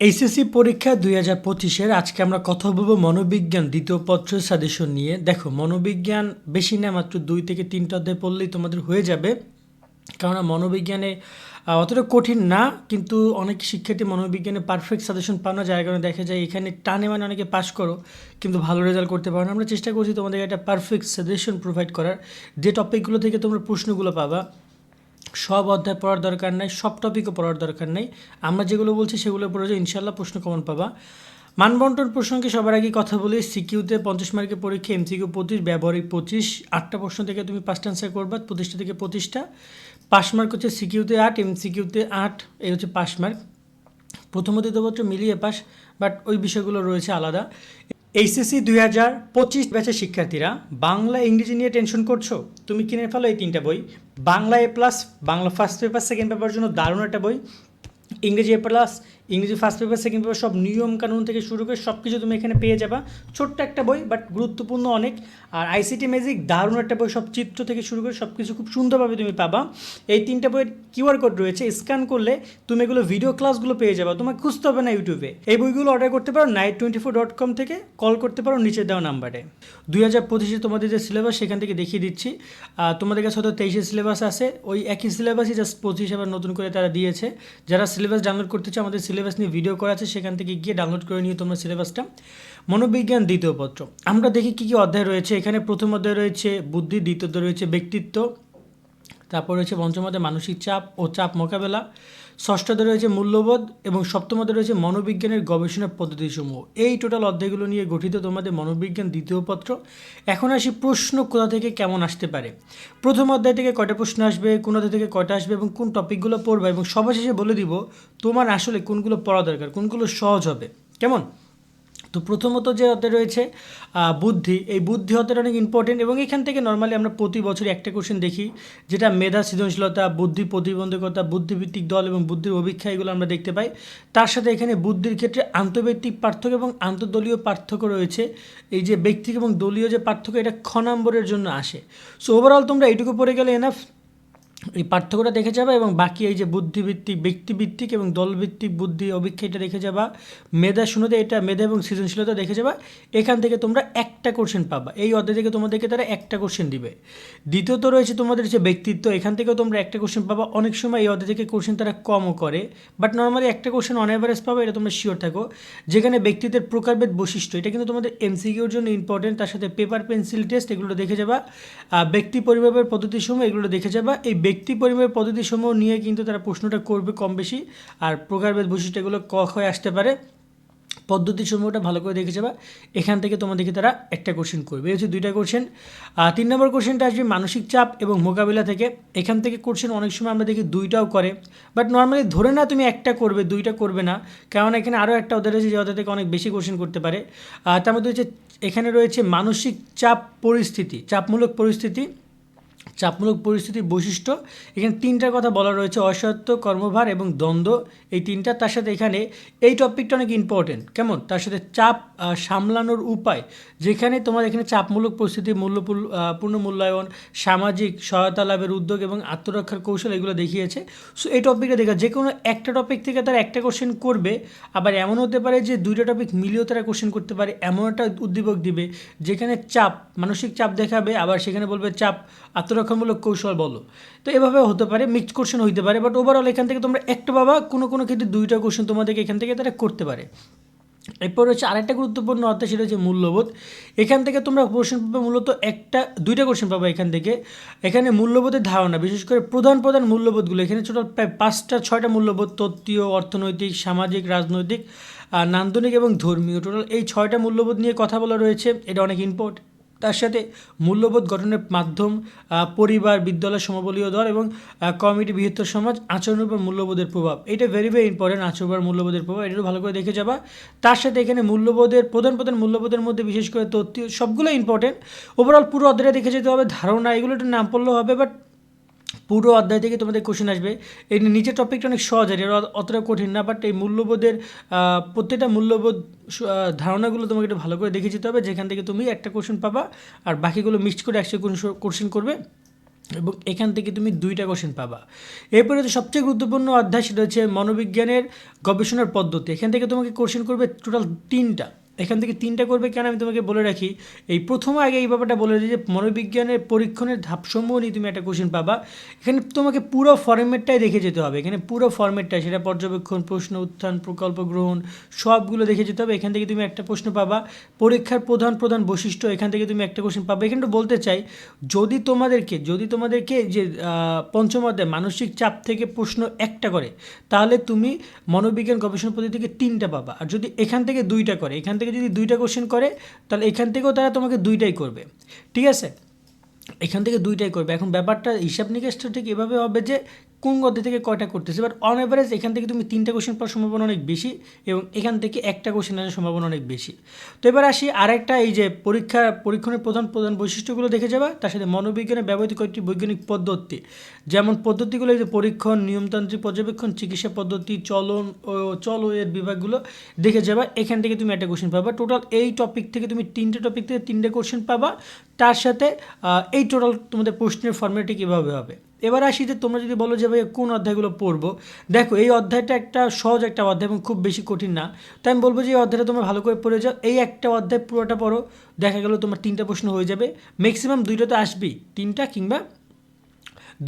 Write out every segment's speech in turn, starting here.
HSC পরীক্ষা দুই হাজার পঁচিশের আজকে আমরা কথা বলব মনোবিজ্ঞান দ্বিতীয় পত্র সাজেশন নিয়ে। দেখো, মনোবিজ্ঞান বেশি না, মাত্র দুই থেকে তিনটা অধ্যায় পড়লেই তোমাদের হয়ে যাবে। কেননা মনোবিজ্ঞানে অতটা কঠিন না, কিন্তু অনেক শিক্ষার্থী মনোবিজ্ঞানে পারফেক্ট সাজেশন পানো যার কারণে দেখা যায় এখানে টানে মানে অনেকে পাশ করো, কিন্তু ভালো রেজাল্ট করতে পারো না। আমরা চেষ্টা করছি তোমাদের একটা পারফেক্ট সাজেশন প্রোভাইড করার। যে টপিকগুলো থেকে তোমরা প্রশ্নগুলো পাবা সব অধ্যায় পড়ার দরকার নাই, সব টপিকও পড়ার দরকার নেই। আমরা যেগুলো বলছি সেগুলো পড়ে যাও ইনশাল্লাহ প্রশ্ন কমন পাবা। মানবন্টন প্রসঙ্গে সবার আগে কথা বলি, সিকিউতে পঞ্চাশ মার্কের পরীক্ষা এমসিকিউ পঁচিশ, ব্যবহারিক পঁচিশ, আটটা প্রশ্ন থেকে তুমি পাঁচটা আনসার করবা পঁচিশটা থেকে পঁচিশটা। পাস মার্ক হচ্ছে সিকিউতে আট এমসিকিউতে আট, এই হচ্ছে পাস মার্ক। প্রথম ও দ্বিতীয় মিলিয়ে পাস, বাট ওই বিষয়গুলো রয়েছে আলাদা। এইচএসসি দুই হাজার পঁচিশ ব্যাচের শিক্ষার্থীরা বাংলা ইংরেজি নিয়ে টেনশন করছ? তুমি কিনে ফেলো এই তিনটা বই। Bangla A plus Bangla first paper second paper জন্য দারুণ একটা বই। ইংরেজি এ প্লাস ইংরেজি ফার্স্ট পেপার সেকেন্ড পেপার সব নিয়ম কানুন থেকে শুরু করে সব কিছু তুমি এখানে পেয়ে যাবা। ছোট্ট একটা বই বাট গুরুত্বপূর্ণ অনেক। আর আইসিটি ম্যাজিক দারুণ একটা বই, সব চিত্র থেকে শুরু করে সব কিছু খুব সুন্দরভাবে তুমি পাবা। এই তিনটা বইয়ের কিউআর কোড রয়েছে স্ক্যান করলে তুমি এগুলো ভিডিও ক্লাসগুলো পেয়ে যাবা। তোমাকে খুঁজতে হবে না ইউটিউবে এই বইগুলো অর্ডার করতে পারো night twenty four dot com থেকে কল করতে পারো নিচে দেওয়া নাম্বারে দুই হাজার পঁচিশে তোমাদের যে সিলেবাস সেখান থেকে দেখিয়ে দিচ্ছি। তোমাদের কাছে হয়তো তেইশে সিলেবাস আছে। ওই একই সিলেবাসই জাস্ট পঁচিশ আবার নতুন করে তারা দিয়েছে। যারা সিলেবাস ডাউনলোড করতে চাও, আমাদের সিলেবাস নিয়ে ভিডিও করা আছে, সেখান থেকে গিয়ে ডাউনলোড করে নিয়ে তোমরা সিলেবাসটা মনোবিজ্ঞান দ্বিতীয় পত্র। আমরা দেখি কী কী অধ্যায় রয়েছে। এখানে প্রথম অধ্যায় রয়েছে বুদ্ধি দ্বিতীয়তে রয়েছে ব্যক্তিত্ব, তারপর রয়েছে পঞ্চম অধ্যায় মানসিক চাপ ও চাপ মোকাবেলা। ষষ্ঠতে রয়েছে মূল্যবোধ এবং সপ্তমতে রয়েছে মনোবিজ্ঞানের গবেষণা পদ্ধতিসমূহ। এই টোটাল অধ্যায়গুলো নিয়ে গঠিত তোমাদের মনোবিজ্ঞান দ্বিতীয় পত্র। এখন আসি প্রশ্ন কোথা থেকে কেমন আসতে পারে? প্রথম অধ্যায় থেকে কয়টা প্রশ্ন আসবে, কোন অধ্যায় থেকে কয়টা আসবে এবং কোন টপিকগুলো পড়বে এবং সবশেষে বলে দিব তোমার আসলে কোনগুলো পড়া দরকার, কোনগুলো সহজ হবে। কেমন? তো প্রথমত যে অধ্যায় রয়েছে বুদ্ধি, এই বুদ্ধি অধ্যায়টা অনেক ইম্পর্টেন্ট এবং এখান থেকে নর্মালি আমরা প্রতি বছর একটা কোশ্চেন দেখি, যেটা মেধা, সৃজনশীলতা, বুদ্ধি প্রতিবন্ধকতা বুদ্ধিভিত্তিক দল এবং বুদ্ধির অভিক্ষা, এগুলো আমরা দেখতে পাই। তার সাথে এখানে বুদ্ধির ক্ষেত্রে আন্তর্ব্যক্তিক পার্থক্য এবং আন্তর্দলীয় পার্থক্য রয়েছে। এই যে ব্যক্তিক এবং দলীয় যে পার্থক্য, এটা খ নম্বরের জন্য আসে। সো ওভারঅল তোমরা এইটুকু পড়ে গেলে এনাফ এই পার্থক্যটা দেখে যাবা এবং বাকি এই যে বুদ্ধিভিত্তিক ব্যক্তিভিত্তিক এবং দলভিত্তিক বুদ্ধি অভিক্ষা এটা দেখে যাবা। মেধা শুনোতে এটা, মেধা এবং সৃজনশীলতা দেখে যাবা। এখান থেকে তোমরা একটা কোশ্চেন পাবা। এই অধ্যায় থেকে তোমাদেরকে তারা একটা কোশ্চেন দিবে। দ্বিতীয়ত রয়েছে তোমাদের যে ব্যক্তিত্ব, এখান থেকেও তোমরা একটা কোশ্চেন পাবা। অনেক সময় এই অধ্যায় থেকে কোশ্চেন তারা কমও করে বাট নর্মালি একটা কোশ্চেন অন অ্যাভারেজ পাবে, এটা তোমরা শিওর থাকো। যেখানে ব্যক্তিত্বের প্রকারভেদ বৈশিষ্ট্য, এটা কিন্তু তোমাদের এমসিকিউর জন্য ইম্পর্টেন্ট তার সাথে পেপার পেন্সিল টেস্ট এগুলো দেখে যাবা। ব্যক্তি পরিমাপের পদ্ধতিসমূহ, এগুলো দেখে যাবা। এই ব্যক্তি পরিমাপের পদ্ধতিসমূহ নিয়ে কিন্তু তারা প্রশ্নটা করবে কম বেশি। আর প্রকারভেদ বৈশিষ্ট্যগুলো ক হয়ে আসতে পারে। পদ্ধতিসমূহটা ভালো করে দেখে যাবা। এখান থেকে তোমাদেরকে তারা একটা কোশ্চেন করবে। এই হচ্ছে দুইটা কোশ্চেন তিন নম্বর কোশ্চেনটা আসবে মানসিক চাপ এবং মোকাবিলা থেকে। এখান থেকে কোশ্চেন অনেক সময় আমরা দেখি দুইটাও করে। বাট নর্মালি ধরে না তুমি একটা করবে, দুইটা করবে না। কারণ এখানে আরও একটা অধ্যায় রয়েছে যে ওদের থেকে অনেক বেশি কোশ্চেন করতে পারে। তার মধ্যে হচ্ছে, এখানে রয়েছে মানসিক চাপ পরিস্থিতি, চাপমূলক পরিস্থিতি। চাপমূলক পরিস্থিতির বৈশিষ্ট্য। এখানে তিনটার কথা বলা রয়েছে, অসত্য, কর্মভার এবং দ্বন্দ্ব। এই তিনটা, তার সাথে এখানে এই টপিকটা অনেক ইম্পর্টেন্ট কেমন? তার সাথে চাপ সামলানোর উপায়। যেখানে তোমার এখানে চাপমূলক পরিস্থিতি মূল্য পূর্ণ মূল্যায়ন, সামাজিক সহায়তা লাভের উদ্যোগ এবং আত্মরক্ষার কৌশল এগুলো দেখিয়েছে। সো এই টপিকটা দেখা, যে কোনো একটা টপিক থেকে তারা একটা কোশ্চেন করবে। আবার এমন হতে পারে যে দুইটা টপিক মিলিয়েও তারা কোশ্চেন করতে পারে, এমন একটা উদ্দীপক দিবে, যেখানে চাপ, মানসিক চাপ দেখাবে, আবার সেখানে বলবে চাপ আত্মরক্ষামূলক কৌশল বলো। তো এভাবে হতে পারে মিক্সড কোশ্চেন হইতে পারে বাট ওভারঅল এখান থেকে তোমরা একটা পাবা কোনো কোনো ক্ষেত্রে দুইটা কোশ্চেন তোমাদেরকে এখান থেকে তারা করতে পারে। এরপর হচ্ছে আরেকটা গুরুত্বপূর্ণ অধ্যায় সেটা হচ্ছে মূল্যবোধ। এখান থেকে তোমরা কোশ্চেন পাবে মূলত একটা, দুইটা কোশ্চেন পাবে এখান থেকে। এখানে মূল্যবোধের ধারণা, বিশেষ করে প্রধান প্রধান মূল্যবোধগুলো। এখানে টোটাল প্রায় পাঁচটা, ছয়টা মূল্যবোধ, তত্ত্বীয়, অর্থনৈতিক, সামাজিক, রাজনৈতিক নান্দনিক এবং ধর্মীয়। টোটাল এই ছয়টা মূল্যবোধ নিয়ে কথা বলা রয়েছে, এটা অনেক ইম্পর্ট তার সাথে মূল্যবোধ গঠনের মাধ্যম পরিবার, বিদ্যালয়, সমবলীয় দল এবং কমিটি, বৃহত্তর সমাজ, আচরণ উপর মূল্যবোধের প্রভাব। এটা ভেরি ভেরি ইম্পর্টেন্ট আচরণ উপর মূল্যবোধের প্রভাব, এটা ভালো করে দেখে যাবা। তার সাথে এখানে মূল্যবোধের, প্রধান প্রধান মূল্যবোধের মধ্যে বিশেষ করে তথ্য সবগুলো ইম্পর্টেন্ট ওভারঅল পুরো অধ্যায়টা দেখে যেতে হবে, ধারণা, এগুলো একটু নাম পড়লেও হবে বাট পুরো অধ্যায় থেকে তোমাদের কোশ্চেন আসবে। এই নিচের টপিকটা অনেক সহজ আর অতটা কঠিন না বাট এই মূল্যবোধের প্রত্যেকটা মূল্যবোধ ধারণাগুলো তোমাকে একটু ভালো করে দেখে যেতে হবে, যেখান থেকে তুমি একটা কোশ্চেন পাবা আর বাকিগুলো মিক্সড করে একশো কোশ্চেন করবে এবং এখান থেকে তুমি দুইটা কোশ্চেন পাবা। এরপরে তো সবচেয়ে গুরুত্বপূর্ণ অধ্যায় সেটা হচ্ছে মনোবিজ্ঞানের গবেষণার পদ্ধতি। এখান থেকে তোমাকে কোশ্চেন করবে টোটাল তিনটা। এখান থেকে তিনটা করবে কেন আমি তোমাকে বলে রাখি। এই প্রথমে আগে এই ব্যাপারটা বলে দিই যে, মনোবিজ্ঞানের পরীক্ষণের ধাপসমূহ নিয়ে তুমি একটা কোশ্চেন পাবা। এখানে তোমাকে পুরো ফর্মেটটাই দেখে যেতে হবে। এখানে পুরো ফর্মেটটাই সেটা পর্যবেক্ষণ, প্রশ্ন, উত্থান, প্রকল্প গ্রহণ, সবগুলো দেখে যেতে হবে। এখান থেকে তুমি একটা প্রশ্ন পাবা। পরীক্ষার প্রধান প্রধান বৈশিষ্ট্য, এখান থেকে তুমি একটা কোশ্চেন পাবে। এখানে বলতে চাই, যদি তোমাদেরকে যদি তোমাদেরকে যে পঞ্চম অধ্যায়, মানসিক চাপ থেকে প্রশ্ন একটা করে, তাহলে তুমি মনোবিজ্ঞান গবেষণা পদ্ধতি থেকে তিনটা পাবা। আর যদি এখান থেকে দুইটা করে, এখান থেকে যদি দুইটা কোশ্চেন করে, তাহলে এখান থেকেও তারা তোমাকে দুইটাই করবে। ঠিক আছে? এখান থেকে দুইটাই করবে। এখন ব্যাপারটা হিসাব নিকেশটা ঠিক এভাবে হবে যে কোন অধ্যায় থেকে কয়টা করতেছে? বাট অন অ্যাভারেজ এখান থেকে তুমি তিনটা কোশ্চেন পাওয়ার সম্ভাবনা অনেক বেশি এবং এখান থেকে একটা কোশ্চেন আসার সম্ভাবনা অনেক বেশি। তো এবার আসি আরেকটা, এই যে পরীক্ষা, পরীক্ষণের প্রধান প্রধান বৈশিষ্ট্যগুলো দেখে যাবা। তার সাথে মনোবিজ্ঞানে ব্যবহৃত কয়েকটি বৈজ্ঞানিক পদ্ধতি। যেমন পদ্ধতিগুলো এই যে পরীক্ষণ, নিয়মতান্ত্রিক পর্যবেক্ষণ, চিকিৎসা পদ্ধতি, চলন ও চল এর বিভাগগুলো দেখে যাবা। এখান থেকে তুমি একটা কোশ্চেন পাবা। টোটাল এই টপিক থেকে তুমি তিনটে টপিক থেকে তিনটে কোশ্চেন পাবা। তার সাথে এই টোটাল তোমাদের প্রশ্নের ফর্মেটে কীভাবে হবে? এবার আসি যে তোমরা যদি বলো যে ভাই কোন অধ্যায়গুলো পড়ব। দেখো, এই অধ্যায়টা একটা সহজ একটা অধ্যায় এবং খুব বেশি কঠিন না। তাই আমি বলব যে এই অধ্যায়টা তোমরা ভালো করে পড়ে যাও। এই একটা অধ্যায় পুরোটা পড়ো, দেখা গেলো তোমার তিনটা প্রশ্ন হয়ে যাবে। ম্যাক্সিমাম দুইটা তো আসবেই, তিনটা কিংবা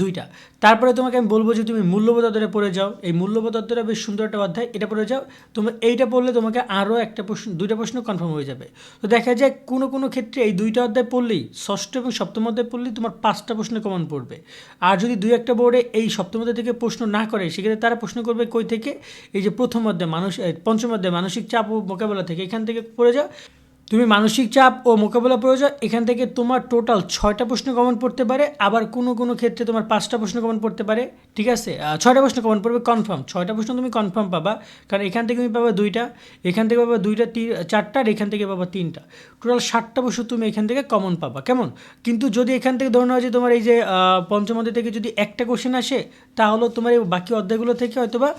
দুইটা। তারপরে তোমাকে আমি বলব যে তুমি মূল্যবোধ অধ্যায়টা পড়ে যাও। এই মূল্যবোধ অধ্যায়টা বেশ সুন্দর একটা অধ্যায়, এটা পড়ে যাও। তুমি এইটা পড়লে তোমাকে আরও একটা প্রশ্ন দুইটা প্রশ্ন কনফার্ম হয়ে যাবে। তো দেখা যায় কোনো কোনো ক্ষেত্রে এই দুইটা অধ্যায় পড়লেই, ষষ্ঠ এবং সপ্তম অধ্যায় পড়লেই তোমার পাঁচটা প্রশ্ন কমন পড়বে। আর যদি দুই একটা বোর্ডে এই সপ্তম অধ্যায় থেকে প্রশ্ন না করে, সেক্ষেত্রে তারা প্রশ্ন করবে কই থেকে? এই যে প্রথম অধ্যায়, মানুষ পঞ্চম অধ্যায়, মানসিক চাপ ও মোকাবেলা থেকে। এখান থেকে পড়ে যাও। তুমি মানসিক চাপ ও মোকাবেলা প্রয়োজন, এখান থেকে তোমার টোটাল ছয়টা প্রশ্ন কমন পড়তে পারে, আবার কোনো কোনো ক্ষেত্রে তোমার পাঁচটা প্রশ্ন কমন পড়তে পারে, ঠিক আছে? ছয়টা প্রশ্ন কমন পড়বে কনফার্ম ছয়টা প্রশ্ন তুমি কনফার্ম পাবা, কারণ এখান থেকে তুমি পাবা দুইটা, এখান থেকে পাবা দুইটা চারটা, আর এখান থেকে পাবা তিনটা। টোটাল ষাটটা প্রশ্ন তুমি এখান থেকে কমন পাবা, কেমন? কিন্তু যদি এখান থেকে ধরে নেওয়া যে তোমার এই যে পঞ্চম থেকে যদি একটা কোশ্চেন আসে, তাহলে তোমার এই বাকি অধ্যায়গুলো থেকে হয়তোবা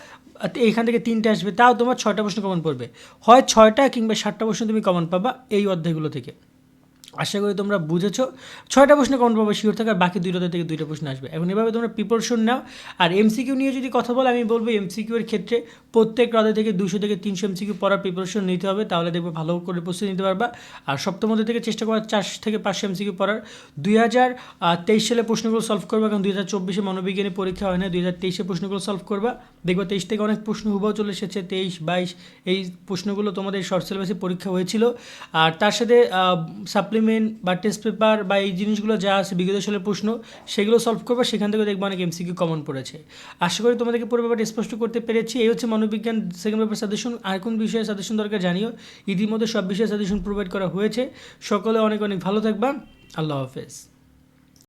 এখান থেকে তিনটে আসবে, তাও তোমার ছয়টা প্রশ্ন কমন পড়বে। হয় ছয়টা কিংবা ষাটটা প্রশ্ন তুমি কমন পাবা এই অধ্যায়গুলো থেকে। আশা করি তোমরা বুঝেছ। ছয়টা প্রশ্ন কমন পাবে শিওর থাকার বাকি দুইটা থেকে দুইটা প্রশ্ন আসবে। এখন এভাবে তোমরা প্রিপারেশন নাও। আর এমসিকিউ নিয়ে যদি কথা বলো, আমি বলব এমসিকিউ এর ক্ষেত্রে প্রত্যেক রাতে থেকে দুশো থেকে তিনশো এমসিকিউ পড়ার প্রিপারেশন নিতে হবে। তাহলে দেখবে ভালো করে প্রস্তুতি নিতে পারবা। আর সপ্তম অধ্যায় থেকে চেষ্টা করার চার থেকে পাঁচশো এমসিকিউ পড়ার। দুই হাজার তেইশ সালে প্রশ্নগুলো সলভ করবা, কারণ দুই হাজার চব্বিশে মনোবিজ্ঞানী পরীক্ষা হয় না দুই হাজার তেইশে প্রশ্নগুলো সলভ করবা। দেখবা তেইশ থেকে অনেক প্রশ্ন হুবাও চলে এসেছে, তেইশ, বাইশ, এই প্রশ্নগুলো তোমাদের শর্ট সিলেবাসে পরীক্ষা হয়েছিল। আর তার সাথে সাপ্লিমেন্ট বা টেস্ট পেপার বা এই জিনিসগুলো যা আছে, বিগত সালের প্রশ্ন, সেগুলো সলভ করবে, সেখান থেকে দেখব অনেক এমসিকিউ কমন পড়েছে। আশা করি তোমাদেরকে পুরো ব্যাপারটা স্পষ্ট করতে পেরেছি। এই হচ্ছে মনোবিজ্ঞান সেকেন্ড পেপার সাজেশন আর কোন বিষয়ে সাজেশন দরকার জানিও। ইতিমধ্যে সব বিষয়ে সাজেশন প্রোভাইড করা হয়েছে। সকলে অনেক অনেক ভালো থাকবা। আল্লাহ হাফেজ।